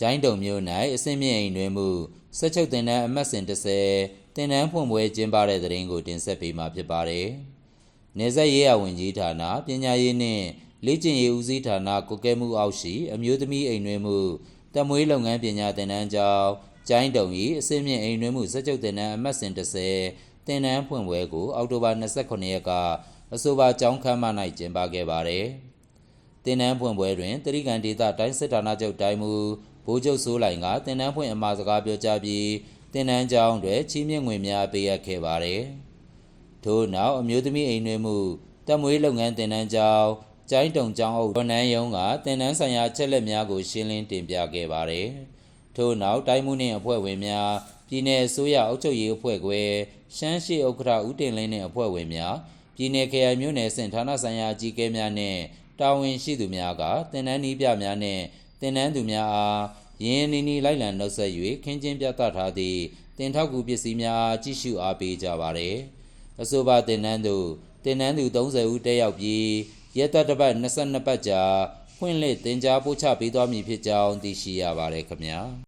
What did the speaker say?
ဂျိုင်းတုံမြို့၌အစင်းမြင့်အိမ်တွင်မှုဆက်ချုပ်တင်တန်းအမှတ်စဉ်30တင်တန်းဖွင့်ပွဲကျင်းပတဲ့တဲ့ရင်ကိုတင်ဆက်ပေးမှာဖြစ်ပါတယ်။နေဆက်ရေးရဝန်ကြီးဌာနပညာရေးနှင့်လေ့ကျင့်ရေးဦးစီးဌာနကုကဲမှုအောက်ရှိအမျိုးသမီးအိမ်တွင်မှုတမွေးလုပ်ငန်းပညာတင်တန်းကျောင်းဂျိုင်းတုံ၏အစင်းမြင့်အိမ်တွင်မှုဆက်ချုပ်တင်တန်းအမှတ်စဉ်30တင်တန်းဖွင့်ပွဲကိုအောက်တိုဘာ29ရက်ကအဆိုပါကျောင်းခန်းမ၌ကျင်းပခဲ့ပါတယ်။တင်နန်းဖွင့်ပွဲတွင်တရိကန်ဒေသတိုင်းစစ်ဌာနချုပ်တိုင်းမူ ဗိုလ်ချုပ်စိုးလိုင်ကတင်နန်းဖွင့်အမှာစကားပြောကြားပြီးတင်နန်းကျောင်းတွင်ချီးမြှင့်ငွေများပေးအပ်ခဲ့ပါသည်။ထို့နောက်အမျိုးသမီးအိမ်တွင်မူတက်မွေးလုပ်ငန်းတင်နန်းကျောင်းကျိုင်းတုံကျောင်းအုပ်ဒေါ်နန်းယုံကတင်နန်းဆိုင်ရာအချက်လက်များကိုရှင်းလင်းတင်ပြခဲ့ပါသည်။ထို့နောက်တိုင်းမူနှင့်အဖွဲ့ဝင်များပြည်내အစိုးရအုပ်ချုပ်ရေးအဖွဲ့ခွဲရှမ်းရှိဥက္ကဋ္ဌဦးတင်လင်းနှင့်အဖွဲ့ဝင်များပြည်내ခရိုင်မြို့နယ်အဆင့်ဌာနဆိုင်ရာအကြီးအကဲများနှင့်တာဝန်ရှိသူများကတင်နန်းနီးပြများနှင့် တင်နန်းသူများအားရင်းရင်းနှီးနှီးလိုက်လံနှုတ်ဆက်၍ခင်းကျင်းပြသထားသည့်တင်ထောက်ကူပစ္စည်းများအားကြည့်ရှုအားပေးကြပါသည်အဆိုပါတင်နန်းသို့တင်နန်းသူ30ဦးတက်ရောက်ပြီးရက်သက်တစ်ပတ်22ပတ်ကြာဖွင့်လှစ်တင် जा ပို့ချပေးသွားမည်ဖြစ်ကြောင်းသိရှိရပါတယ်ခင်ဗျာ။